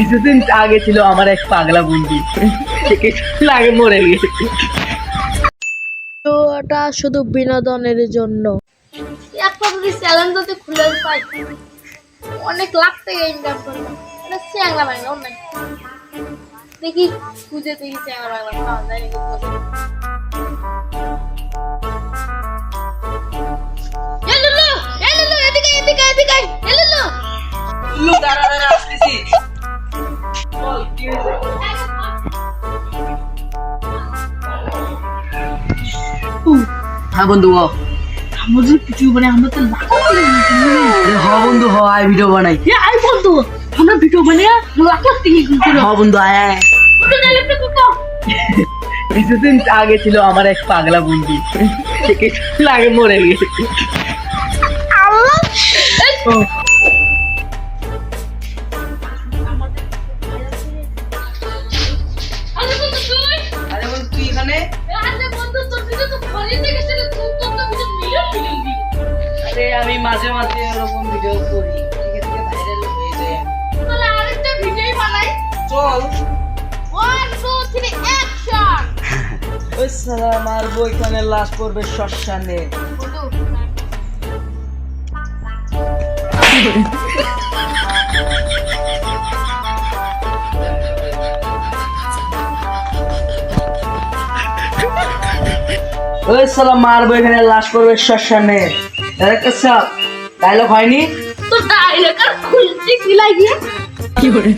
কিছুদিন আগে ছিল আমার এক পাগলা বন্ধু। সে কিছুদিন আগে মরে গেছে। তো শুধু বিনোদনের জন্য। একটা যদি চ্যালেঞ্জ যদি খুলে পাই অনেক লাখ টাকা ইনকাম করলাম এটা চ্যাংলা বাংলা অনেক দেখি খুঁজে দেখি চ্যাংলা বাংলা পাওয়া যায় হ্যাঁ বন্ধু হ। আমাদের কিছু মানে আমরা তো লাখ হ বন্ধু হ আয় ভিডিও বানাই। আই বন্ধু আমরা ভিডিও বানাই লাখ লাখ টাকা হ বন্ধু আয় কিছুদিন আগে ছিল আমার এক পাগলা বন্ধু কিছুদিন আগে মরে গেছে। আমি মাঝে মাঝে এরকম ভিডিও করি। ওই সালা মারবো এখানে লাশ পড়বে শ্মশানে। ওই সালা মারবো এখানে লাশ পড়বে শ্মশানে। ডায়লগ হয়নি তো ডাইরেক্ট আর খুলতে কি লাগিয়ে কি করে